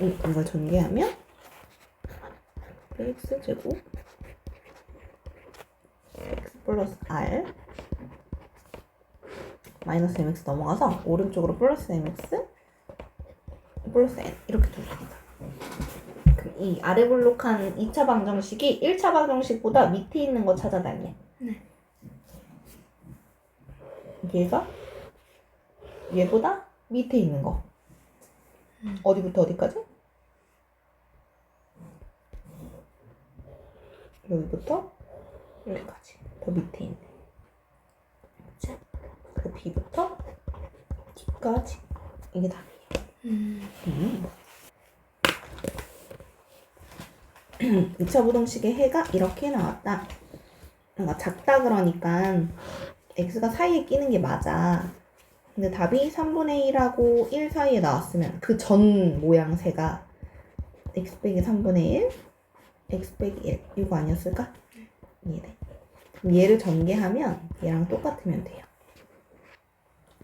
음, 이걸 전개하면 x 제곱 x 플러스 r 마이너스 mx 넘어가서 오른쪽으로 플러스 mx 플러스 n 이렇게 둘러갑니다. 그럼 이 아래 블록한 2차 방정식이 1차 방정식보다 밑에 있는 거 찾아달래. 네. 얘가 얘보다 밑에 있는 거. 어디부터 어디까지? 여기부터 여기까지. 더 밑에 있네. 그치? 그 B부터 D까지. 이게 답이에요. 음. 음. 2차 부동식의 해가 이렇게 나왔다. 그러니까 작다 그러니까 x가 사이에 끼는 게 맞아. 근데 답이 3분의 1하고 1 사이에 나왔으면 그 전 모양새가 x 빼기 3분의 1, x 빼기 1 이거 아니었을까? 이해돼. 그럼 얘를 전개하면 얘랑 똑같으면 돼요.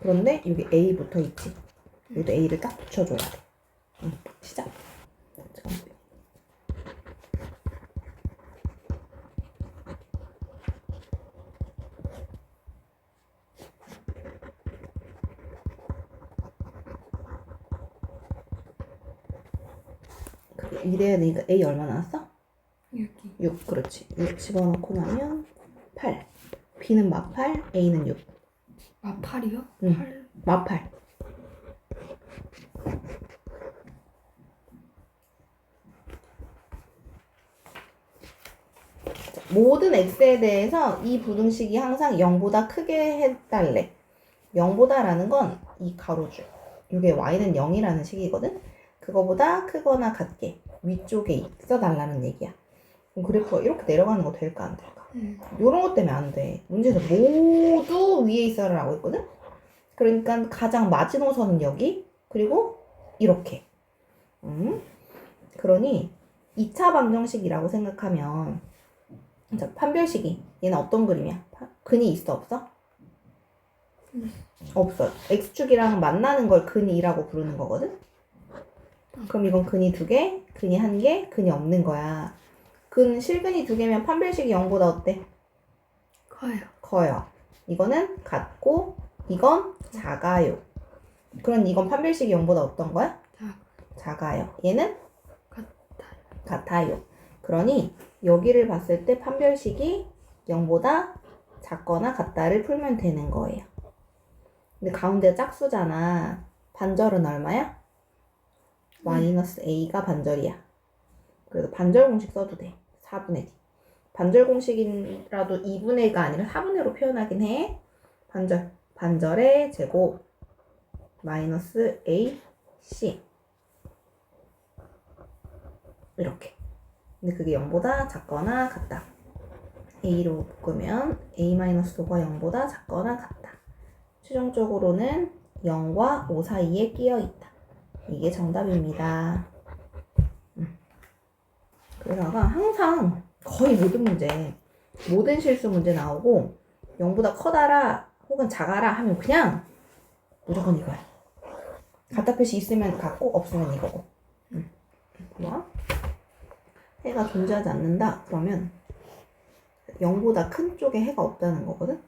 그런데 여기 a 붙어 있지. 여기도 a를 딱 붙여줘야 돼. 응, 시작. 이래야 되니까 a 얼마 나왔어? 여기. 6 그렇지 6 집어넣고 나면 8 b는 마팔 a는 6 아, 팔이요? 응. 팔. 마팔 모든 x에 대해서 이 부등식이 항상 0보다 크게 해달래 0보다라는 건 이 가로줄 이게 y는 0이라는 식이거든 그거보다 크거나 같게 위쪽에 있어 달라는 얘기야 그럼 그래프가 이렇게 내려가는 거 될까 안 될까 음. 요런 것 때문에 안 돼. 문제에서 모두 위에 있어라고 했거든? 그러니까 가장 마지노선은 여기, 그리고 이렇게. 음? 그러니 2차 방정식이라고 생각하면 자, 판별식이 얘는 어떤 그림이야? 파- 근이 있어 없어? 네. 없어. x축이랑 만나는 걸 근이라고 부르는 거거든? 그럼 이건 근이 두 개, 근이 한 개, 근이 없는 거야. 근 실근이 두 개면 판별식이 0보다 어때? 커요. 커요. 이거는 같고 이건 작아요. 그럼 이건 판별식이 0보다 어떤 거야? 작. 작아요. 얘는 같아요. 같아요. 그러니 여기를 봤을 때 판별식이 0보다 작거나 같다를 풀면 되는 거예요. 근데 가운데 짝수잖아. 반절은 얼마야? 마이너스 a가 반절이야. 그래서 반절 공식 써도 돼. 4분의 d. 반절 공식이라도 2분의가 아니라 4분의로 표현하긴 해. 반절. 반절의 제곱 마이너스 a c 이렇게. 근데 그게 0보다 작거나 같다. a로 묶으면 a-5가 0보다 작거나 같다. 최종적으로는 0과 5 사이에 끼어 있다. 이게 정답입니다. 음. 그러다가 항상 거의 모든 문제, 모든 실수 문제 나오고 0보다 커다라 혹은 작아라 하면 그냥 무조건 이거야. 갖다 표시 있으면 갖고 없으면 이거고. 음. 좋아? 해가 존재하지 않는다? 그러면 0보다 큰 쪽에 해가 없다는 거거든?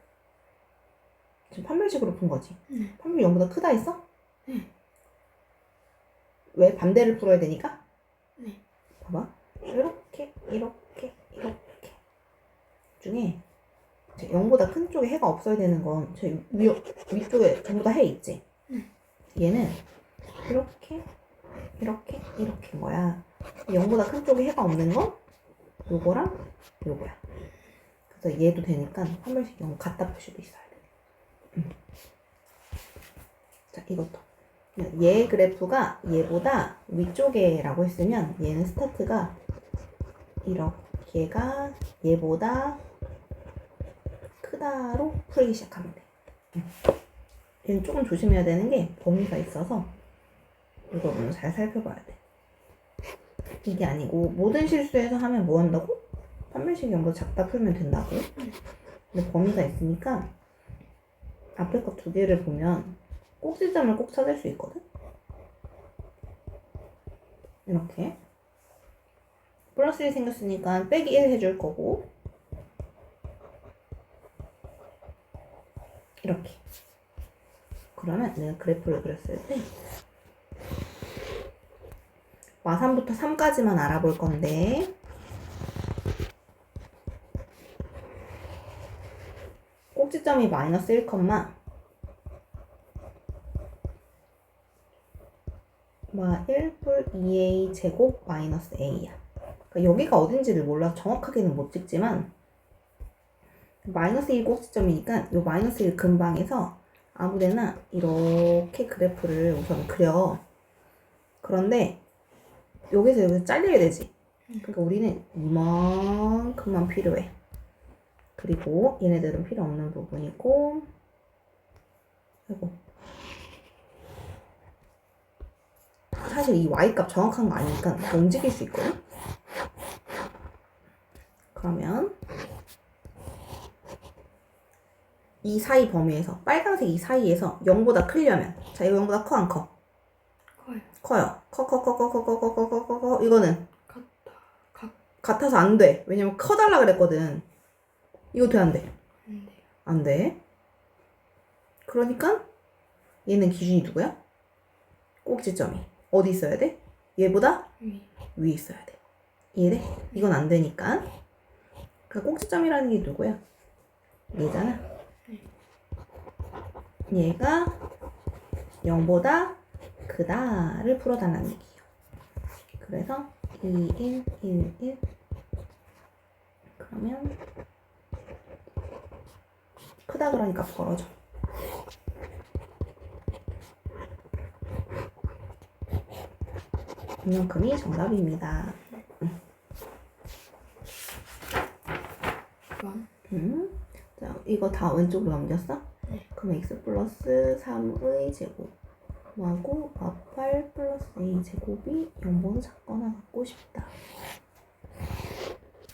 지금 판별식으로 푼 거지. 네. 판별 0보다 크다 했어? 네. 왜? 반대를 풀어야 되니까? 네. 봐봐. 이렇게, 이렇게, 이렇게. 중에 0보다 큰 쪽에 해가 없어야 되는 건 저 위, 위쪽에 전부 다 해 있지? 네. 얘는 이렇게, 이렇게, 이렇게인 거야. 0보다 큰 쪽에 해가 없는 건 요거랑 요거야. 그래서 얘도 되니까 판별식 0 갖다 표시도 있어야 돼. 음. 자, 이것도. 얘 그래프가 얘보다 위쪽에라고 했으면 얘는 스타트가 이렇게가 얘보다 크다로 풀기 시작하면 돼. 음. 얘는 조금 조심해야 되는 게 범위가 있어서 이거 오늘 잘 살펴봐야 돼. 이게 아니고 모든 실수에서 하면 뭐 한다고? 판별식 연보 작다 풀면 된다고. 근데 범위가 있으니까 앞에 거 두 개를 보면 꼭지점을 꼭 찾을 수 있거든. 이렇게. 플러스 1 생겼으니까 빼기 1 해줄 거고. 이렇게. 그러면 내가 그래프를 그렸을 때 마3부터 3까지만 알아볼 건데 꼭지점이 마이너스 1, 마 1뿔 2a 제곱 마이너스 a야. 그러니까 여기가 어딘지를 몰라 정확하게는 못 찍지만 마이너스 1 꼭지점이니까 이 마이너스 1 근방에서 아무데나 이렇게 그래프를 우선 그려. 그런데 여기서 여기서 잘려야 되지. 그러니까 우리는 이만큼만 필요해. 그리고 얘네들은 필요 없는 부분이고, 아이고. 사실 이 y 값 정확한 거 아니니까 다 움직일 수 있거든. 그러면 이 사이 범위에서 빨간색 이 사이에서 0보다 크려면 자 이거 0보다 커 안 커? 커요. 커요. 커 커 커 커 커 커 커 커 커 커 이거는 같다. 같 같아서 안 돼. 왜냐면 커 달라 그랬거든. 이거 돼안 돼? 안 돼요. 안 돼. 그러니까 얘는 기준이 누구야? 꼭지점이 어디 있어야 돼? 얘보다 위. 위에 있어야 돼. 이해돼? 이건 안 되니까. 그 꼭지점이라는 게 누구야? 얘잖아. 얘가 0보다 크다를 풀어달라는 얘기예요. 그래서 2, 1, 1, 1 그러면 크다 그러니까 벌어져. 이만큼이 정답입니다. 원. 음. 자, 이거 다 왼쪽으로 넘겼어? 네. 그럼 x 플러스 3의 제곱 하고 마8 플러스 a 제곱이 0보다 작거나 같고 싶다.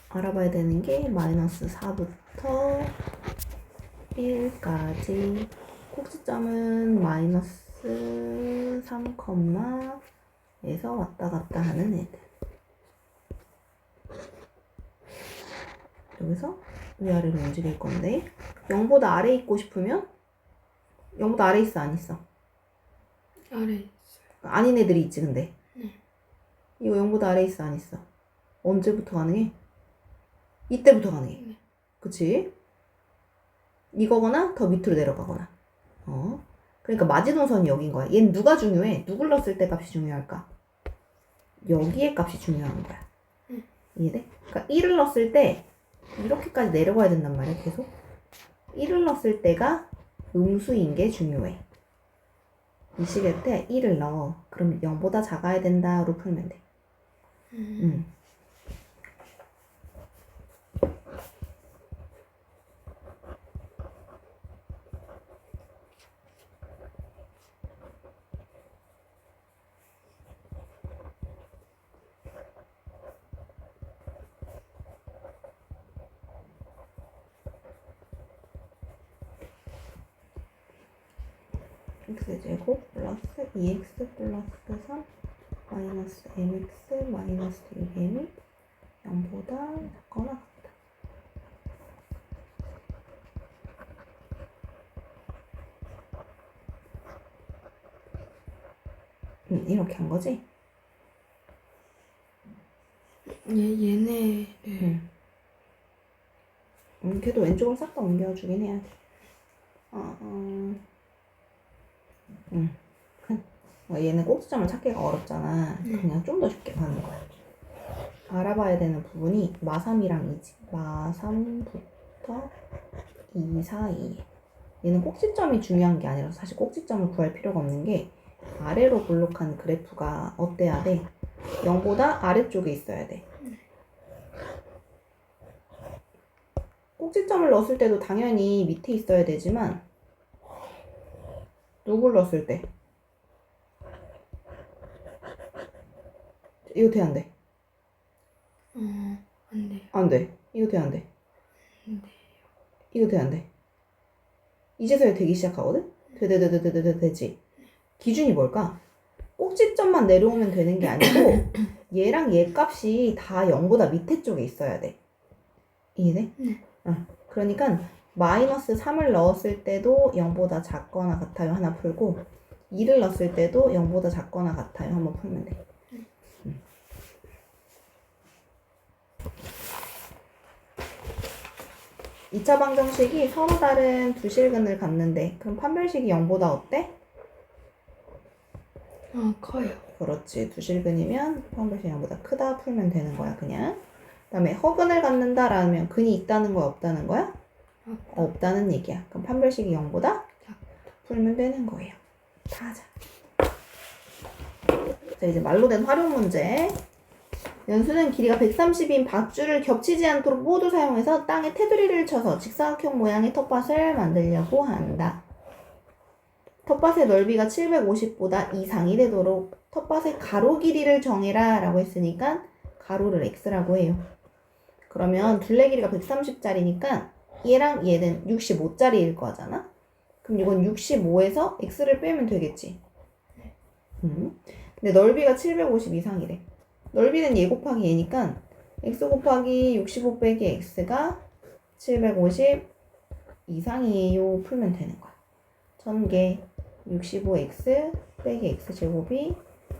알아봐야 되는 게 마이너스 4부터 1까지 꼭지점은 마이너스 3, 에서 왔다 갔다 하는 애들. 여기서 위아래로 움직일 건데 0보다 아래 있고 싶으면 0보다 아래 있어 안 있어? 아래 있어요. 아닌 애들이 있지 근데 네. 이거 0보다 아래 있어 안 있어? 언제부터 가능해? 이때부터 가능해 네. 그치? 이거거나 더 밑으로 내려가거나 어 그러니까 마지노선이 여긴 거야 얘는 누가 중요해? 누굴 넣었을 때 값이 중요할까? 여기에 값이 중요한 거야 응. 이해돼? 그러니까 1을 넣었을 때 이렇게까지 내려가야 된단 말이야 계속 1을 넣었을 때가 음수인 게 중요해 이 시계 때 1을 넣어 그럼 0보다 작아야 된다로 풀면 돼 음. 음. X제곱 플러스 2x 플러스 3 마이너스 mx 마이너스 1m이 0보다 작거나 같다. 음, 이렇게 한 거지? 얘 얘네를 응. 음, 걔도 왼쪽으로 싹다 옮겨주긴 해야 돼. 어, 어. 응. 어, 얘는 꼭지점을 찾기가 어렵잖아. 그냥 좀 더 쉽게 가는 거야. 알아봐야 되는 부분이 마3이랑 2지. 마3부터 2 사이에. 얘는 꼭지점이 중요한 게 아니라 사실 꼭지점을 구할 필요가 없는 게 아래로 볼록한 그래프가 어때야 돼? 0보다 아래쪽에 있어야 돼. 꼭지점을 넣었을 때도 당연히 밑에 있어야 되지만 누굴 넣었을 때 이거 돼 안 돼? 어, 안 돼요. 안 돼. 이거 돼 안 돼? 안 돼요. 이거 돼 안 돼? 이제서야 되기 시작하거든? 돼, 돼, 돼, 돼, 돼, 돼, 돼, 되지? 기준이 뭘까? 꼭지점만 내려오면 되는 게 아니고 얘랑 얘 값이 다 0보다 밑에 쪽에 있어야 돼. 이해돼? 네. 응. 그러니까 마이너스 3을 넣었을 때도 0보다 작거나 같아요. 하나 풀고 2를 넣었을 때도 0보다 작거나 같아요. 한번 풀면 돼. 음. 이차 방정식이 서로 다른 두 실근을 갖는데 그럼 판별식이 0보다 어때? 아 커요. 그렇지. 두 실근이면 판별식 0보다 크다 풀면 되는 거야 그냥. 그 다음에 허근을 갖는다라면 근이 있다는 거야 없다는 거야? 아, 없다는 얘기야. 그럼 판별식이 0보다 풀면 되는 거예요. 다 하자. 자, 이제 말로 된 활용 문제. 연수는 길이가 130인 밧줄을 겹치지 않도록 모두 사용해서 땅에 테두리를 쳐서 직사각형 모양의 텃밭을 만들려고 한다. 텃밭의 넓이가 750보다 이상이 되도록 텃밭의 가로 길이를 정해라 라고 했으니까 가로를 x라고 해요. 그러면 둘레 길이가 130짜리니까 얘랑 얘는 65짜리일 거잖아? 그럼 이건 65에서 x를 빼면 되겠지. 음. 근데 넓이가 750 이상이래. 넓이는 얘 곱하기 얘니까 x 곱하기 65 빼기 x가 750 이상이에요. 풀면 되는 거야. 전개 65x 빼기 x제곱이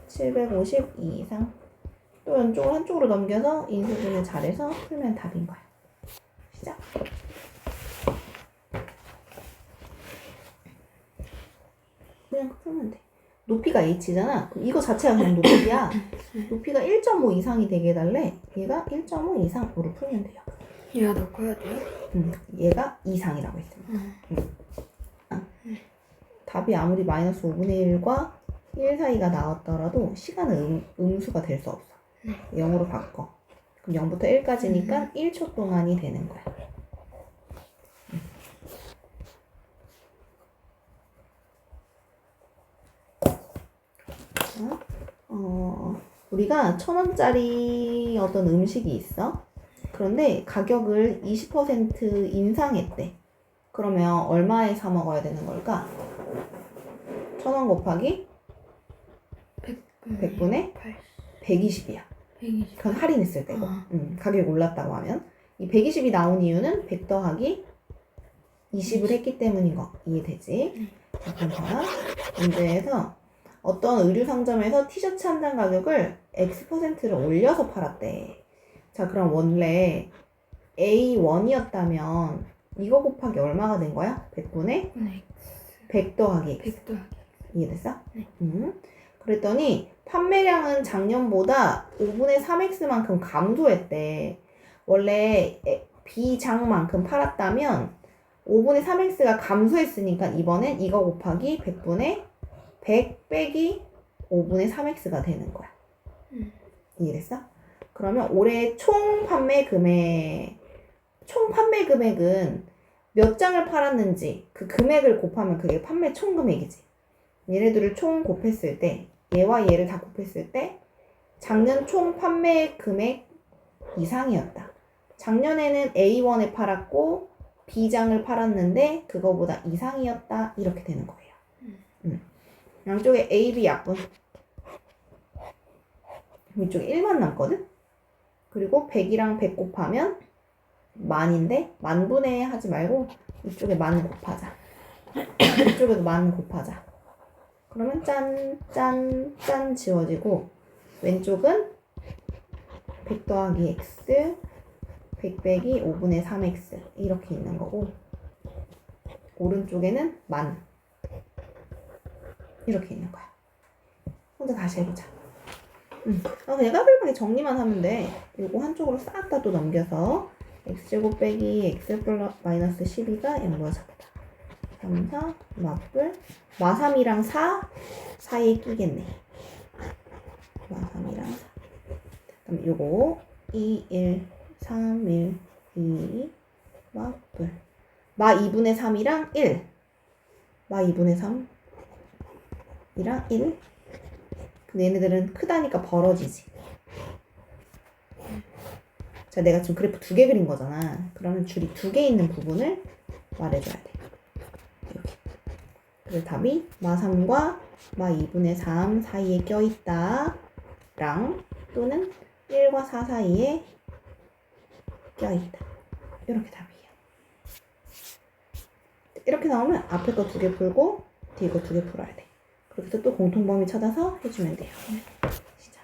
750 이상. 또 왼쪽을 한쪽으로 넘겨서 인수분해 잘해서 풀면 답인 거야. 시작. 그냥 풀면 돼. 높이가 h잖아. 이거 자체가 그냥 높이야. 높이가 1.5 이상이 되게 해달래. 얘가 1.5 이상으로 풀면 돼요. 얘가 더 커야 돼요? 음, 얘가 이상이라고 했습니다. 음. 답이 아무리 마이너스 5분의 1과 1 사이가 나왔더라도 시간은 음, 음수가 될 수 없어. 0으로 바꿔. 그럼 0부터 1까지니까 1초 동안이 되는 거야. 자, 어, 우리가 천 원짜리 어떤 음식이 있어. 그런데 가격을 20% 인상했대. 그러면 얼마에 사 먹어야 되는 걸까? 천 원 곱하기 100 분의 80, 120이야. 120. 그건 할인했을 때고. 아. 음, 가격이 올랐다고 하면. 이 120이 나온 이유는 100 더하기 20을 했기 때문인 거 이해되지? 잠깐 봐. 문제에서 어떤 의류 상점에서 티셔츠 한 장 가격을 X%를 올려서 팔았대. 자, 그럼 원래 A1이었다면 이거 곱하기 얼마가 된 거야? 100분의 네. 100 더하기 X. 100 더하기. 이해됐어? 네. 음. 그랬더니 판매량은 작년보다 5분의 3x만큼 감소했대. 원래 에- B장만큼 팔았다면 5분의 3x가 감소했으니까 이번엔 이거 곱하기 100분의 100 빼기 5분의 3x가 되는 거야. 음. 이해됐어? 그러면 올해 총 판매 금액, 총 판매 금액은 몇 장을 팔았는지 그 금액을 곱하면 그게 판매 총 금액이지. 얘네들을 총 곱했을 때 얘와 얘를 다 곱했을 때 작년 총 판매 금액 이상이었다. 작년에는 A1에 팔았고 B장을 팔았는데 그거보다 이상이었다. 이렇게 되는. 음. 양쪽에 A, B 약분. 이쪽에 1만 남거든? 그리고 100이랑 100 곱하면 만인데 만분의 하지 말고 이쪽에 만 곱하자. 이쪽에도 만 곱하자. 그러면 짠, 짠, 짠 지워지고 왼쪽은 100 더하기 x 100 빼기 5분의 3x 이렇게 있는 거고 오른쪽에는 만 이렇게 있는 거야. 혼자 다시 해보자. 음. 아, 그냥 까불하게 정리만 하면 돼. 요거 한쪽으로 싹 다 또 넘겨서 x제곱 빼기 x 플러스 마이너스 12가 0보다 작다. 3, 4, 맞불. 마3이랑 4 사이에 끼겠네. 마3이랑 4. 그럼 요거 2, 1, 3, 1, 2, 맞불. 마 2분의 3이랑 1. 마 2분의 3 이랑 1. 근데 얘네들은 크다니까 벌어지지. 자, 내가 지금 그래프 두 개 그린 거잖아. 그러면 줄이 두 개 있는 부분을 말해줘야 돼. 이렇게. 그래서 답이 마 3과 마 2분의 3 사이에 껴있다. 랑 또는 1과 4 사이에 껴있다. 이렇게 답이에요. 이렇게 나오면 앞에 거 두 개 풀고 뒤에 거 두 개 풀어야 돼. 그렇게 해서 또 공통범위 찾아서 해주면 돼요. 시작.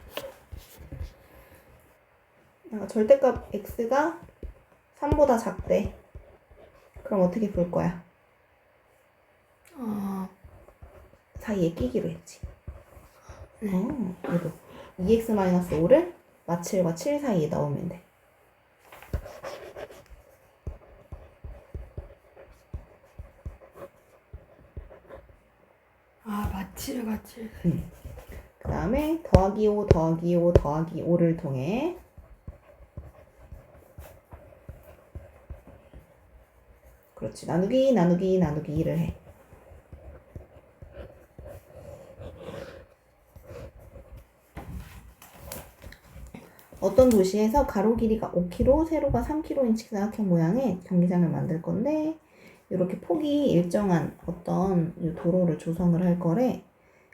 아, 절대값 x가 3보다 작대. 그럼 어떻게 풀 거야? 아, 사이에 끼기로 했지. 네. 어, 그래도 2x-5를 마 7과 7 사이에 넣으면 돼. 아, 마칠 같이. 그 다음에 더하기 5 더하기 5 더하기 5를 통해 그렇지. 나누기 나누기 나누기를 해. 어떤 도시에서 가로 길이가 5km, 세로가 3km인 직사각형 모양의 경기장을 만들 건데 이렇게 폭이 일정한 어떤 이 도로를 조성을 할 거래.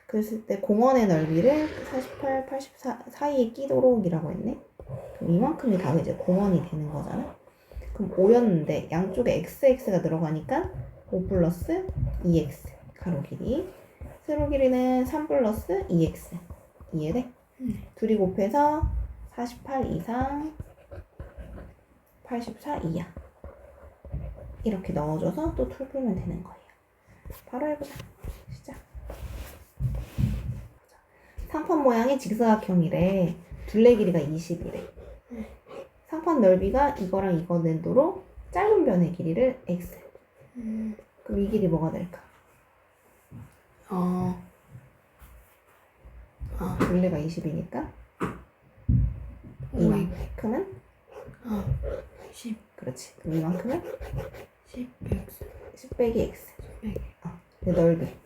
그랬을 때 공원의 넓이를 48, 84 사이에 끼도록이라고 했네. 그럼 이만큼이 다 이제 공원이 되는 거잖아. 그럼 5였는데 양쪽에 xx가 들어가니까 5 플러스 2x 가로 길이. 세로 길이는 3 플러스 2x. 이해돼? 네. 둘이 곱해서 48 이상 84 이하. 이렇게 넣어줘서 또 툴 풀면 되는 거예요. 바로 해보자. 시작. 상판 모양의 직사각형이래. 둘레 길이가 20이래. 상판 넓이가 이거랑 이거 낸도로 짧은 변의 길이를 x. 음, 그럼 이 길이 뭐가 될까? 어, 아, 둘레가 20이니까 오이, 이만큼은 아, 10, 그렇지. 그럼 이만큼은 10, 100, 10 빼기 x. 100. 어, 내 넓이.